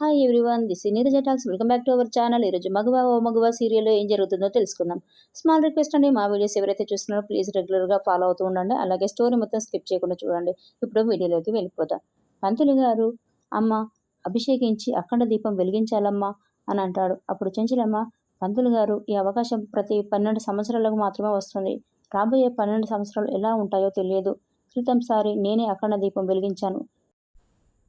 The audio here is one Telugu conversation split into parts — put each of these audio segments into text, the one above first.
హాయ్ ఎవ్రీవన్ దిస్ ఈ Neeraja talks welcome back to our channel ఈరోజు మగవా ఓ మగవా సీరియల్లో ఏం జరుగుతుందో తెలుసుకుందాం. స్మాల్ రిక్వెస్ట్ అండి మా వీడియోస్ ఎవరైతే చూస్తున్నారో ప్లీజ్ రెగ్యులర్గా ఫాలో అవుతూ ఉండండి. అలాగే స్టోరీ మొత్తం స్కిప్ చేయకుండా చూడండి. ఇప్పుడు వీడియోలోకి వెళ్ళిపోతాం పంతులు గారు అమ్మ అభిషేకించి అఖండ దీపం వెలిగించాలమ్మా అని అంటాడు. అప్పుడు చెంచలమ్మ పంతులు గారు ఈ అవకాశం ప్రతి పన్నెండు సంవత్సరాలకు మాత్రమే వస్తుంది. రాబోయే పన్నెండు సంవత్సరాలు ఎలా ఉంటాయో తెలియదు. క్రితంసారి నేనే అఖండ దీపం వెలిగించాను.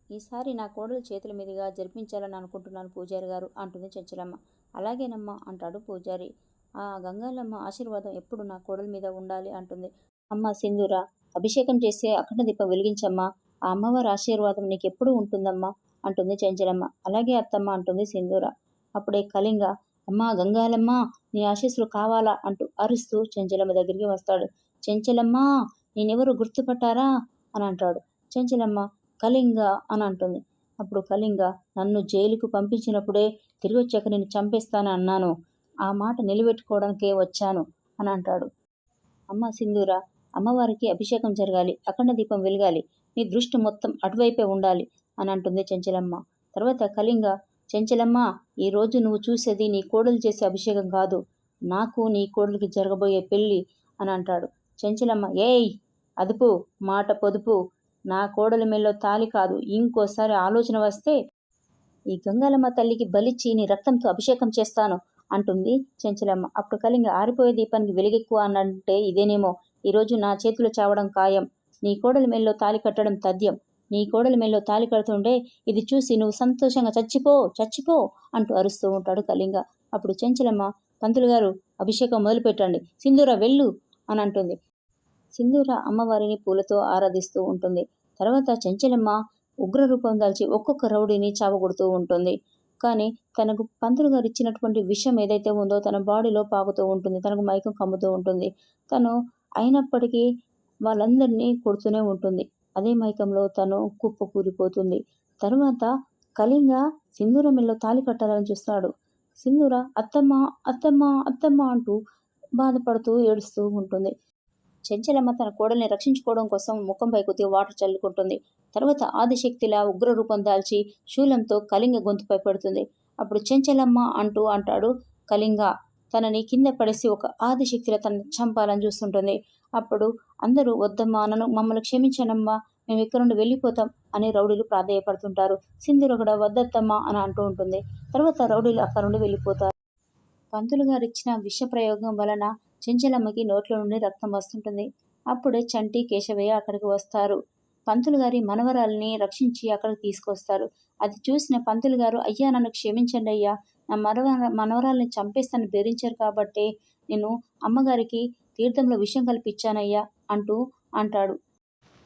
ఈసారి నా కోడలు చేతుల మీదుగా జరిపించాలని అనుకుంటున్నాను పూజారి గారు అంటుంది చంచలమ్మ. అలాగేనమ్మా అంటాడు పూజారి. ఆ గంగాలమ్మ ఆశీర్వాదం ఎప్పుడు నా కోడల మీద ఉండాలి అంటుంది. అమ్మ సింధూర అభిషేకం చేసే అఖండ దీపం వెలిగించమ్మా. ఆ అమ్మవారి ఆశీర్వాదం నీకు ఎప్పుడు ఉంటుందమ్మా అంటుంది చెంచలమ్మ. అలాగే అత్తమ్మ అంటుంది సింధూర. అప్పుడే కళింగ అమ్మా గంగాలమ్మ నీ ఆశీస్సులు కావాలా అంటూ అరుస్తూ చెంచలమ్మ దగ్గరికి వస్తాడు. చెంచలమ్మ నేనెవరు గుర్తుపట్టారా? అని అంటాడు. చెంచలమ్మ కళింగ అని అంటుంది. అప్పుడు కళింగ నన్ను జైలుకు పంపించినప్పుడే తిరిగి వచ్చాక నేను చంపేస్తానని అన్నాను. ఆ మాట నిలబెట్టుకోవడానికే వచ్చాను అని అంటాడు. అమ్మ సింధూర అమ్మవారికి అభిషేకం జరగాలి అఖండ దీపం వెలగాలి నీ దృష్టి మొత్తం అటువైపే ఉండాలి అని అంటుంది చెంచలమ్మ. తర్వాత కళింగ చెంచలమ్మ ఈరోజు నువ్వు చూసేది నీ కోడలు చేసే అభిషేకం కాదు నాకు నీ కోడలికి జరగబోయే పెళ్ళి అని అంటాడు. చెంచలమ్మ ఏయ్ అదుపు మాట పొదుపు నా కోడలి మెల్లో తాలి కాదు. ఇంకోసారి ఆలోచన వస్తే ఈ గంగాలమ్మ తల్లికి బలిచ్చి నీ రక్తంతో అభిషేకం చేస్తాను అంటుంది చెంచలమ్మ. అప్పుడు కళింగ ఆరిపోయే దీపానికి వెలుగెక్కువ అనంటే ఇదేనేమో. ఈరోజు నా చేతిలో చావడం ఖాయం. నీ కోడలి మెల్లో తాలి కట్టడం తథ్యం. నీ కోడలి మెల్లో తాలి కడుతుంటే ఇది చూసి నువ్వు సంతోషంగా చచ్చిపో చచ్చిపో అంటూ అరుస్తూ ఉంటాడు కళింగ. అప్పుడు చెంచలమ్మ పంతులు గారు అభిషేకం మొదలుపెట్టండి. సింధూర వెళ్ళు అని అంటుంది. సింధూర అమ్మవారిని పూలతో ఆరాధిస్తూ ఉంటుంది. తర్వాత చెంచలమ్మ ఉగ్ర రూపం దాల్చి ఒక్కొక్క రౌడీని చావగొడుతూ ఉంటుంది. కానీ తనకు పంతులు గారు ఇచ్చినటువంటి విషయం ఏదైతే ఉందో తన బాడీలో పాకుతూ ఉంటుంది తనకు మైకం కమ్ముతూ ఉంటుంది. తను అయినప్పటికీ వాళ్ళందరినీ కొడుతూనే ఉంటుంది. అదే మైకంలో తను కుప్ప కూలిపోతుంది. తరువాత కళింగ సింధూర మెల్లో తాలి కట్టాలని చూస్తాడు. సింధూర అత్తమ్మ అత్తమ్మ అత్తమ్మ అంటూ బాధపడుతూ ఏడుస్తూ ఉంటుంది. చెంచలమ్మ తన కోడల్ని రక్షించుకోవడం కోసం ముఖంపై కొద్దిగా వాటర్ చల్లుకుంటుంది. తర్వాత ఆదిశక్తిలా ఉగ్ర రూపం దాల్చి శూలంతో కళింగ గొంతుపై పడుతుంది. అప్పుడు చెంచలమ్మ అంటూ అంటాడు కళింగ తనని కింద పడేసి ఒక ఆదిశక్తిలో తనని చంపాలని చూస్తుంటుంది. అప్పుడు అందరూ వద్దమ్మా నన్ను మమ్మల్ని క్షమించనమ్మా మేము ఇక్కడ నుండి వెళ్ళిపోతాం అని రౌడీలు ప్రాధేయపడుతుంటారు. సింధులు కూడా వద్దత్తమ్మా అని అంటూ ఉంటుంది. తర్వాత రౌడీలు అక్కడ నుండి వెళ్ళిపోతారు. పంతులు గారు ఇచ్చిన విష ప్రయోగం వలన చెంచలమ్మకి నోట్లో నుండి రక్తం వస్తుంటుంది. అప్పుడే చంటి కేశవయ్య అక్కడికి వస్తారు. పంతులు గారి మనవరాల్ని రక్షించి అక్కడికి తీసుకొస్తారు. అది చూసిన పంతులు గారు అయ్యా నన్ను క్షమించండి అయ్యా. నా మనవ మనవరాల్ని చంపేస్తాను బెదిరించారు కాబట్టి నేను అమ్మగారికి తీర్థంలో విషయం కల్పించానయ్యా అంటూ అంటాడు.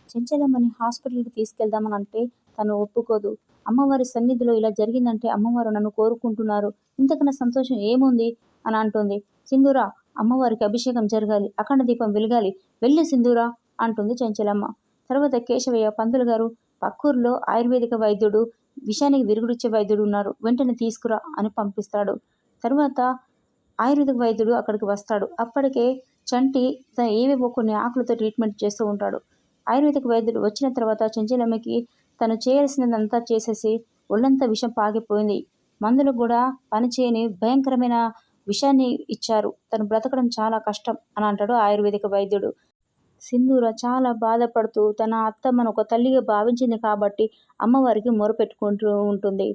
చెంచలమ్మని హాస్పిటల్కి తీసుకెళ్దామని అంటే తను ఒప్పుకోదు. అమ్మవారి సన్నిధిలో ఇలా జరిగిందంటే అమ్మవారు నన్ను కోరుకుంటున్నారు. ఇంతకన్నా సంతోషం ఏముంది? అని అంటుంది. సింధురా అమ్మవారికి అభిషేకం జరగాలి అఖండ దీపం వెలగాలి. వెళ్ళి సింధూరా అంటుంది చెంచలమ్మ. తర్వాత కేశవయ్య పంతులు గారు పక్కూరులో ఆయుర్వేదిక వైద్యుడు విషానికి విరుగుడిచ్చే వైద్యుడు ఉన్నారు. వెంటనే తీసుకురా అని పంపిస్తాడు. తర్వాత ఆయుర్వేదిక వైద్యుడు అక్కడికి వస్తాడు. అప్పటికే చంటి తన ఏవేవో కొన్ని ఆకులతో ట్రీట్మెంట్ చేస్తూ ఉంటాడు. ఆయుర్వేదిక వైద్యుడు వచ్చిన తర్వాత చెంచలమ్మకి తను చేయాల్సినదంతా చేసేసి ఒళ్ళంతా విషం పాగిపోయింది. మందులు కూడా పనిచేయని భయంకరమైన విషాన్ని ఇచ్చారు. తను బ్రతకడం చాలా కష్టం అని అంటాడు ఆయుర్వేదిక వైద్యుడు. సింధూర చాలా బాధపడుతూ తన అత్తమ్మను ఒక తల్లిగా భావించింది కాబట్టి అమ్మవారికి మొరపెట్టుకుంటూ ఉంటుంది.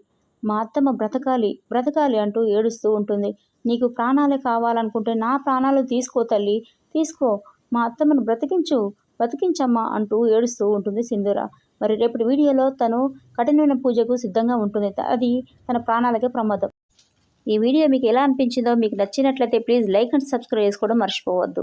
మా అత్తమ్మ బ్రతకాలి బ్రతకాలి అంటూ ఏడుస్తూ ఉంటుంది. నీకు ప్రాణాలే కావాలనుకుంటే నా ప్రాణాలు తీసుకో తల్లి తీసుకో. మా అత్తమ్మను బ్రతికించు బ్రతికించమ్మా అంటూ ఏడుస్తూ ఉంటుంది సింధూర. మరి రేపటి వీడియోలో తను కఠినమైన పూజకు సిద్ధంగా ఉంటుంది. అది తన ప్రాణాలకే ప్రమాదం. ఈ వీడియో మీకు ఎలా అనిపించిందో మీకు నచ్చినట్లయితే ప్లీజ్ లైక్ అండ్ సబ్స్క్రైబ్ చేసుకోవడం మర్చిపోవద్దు.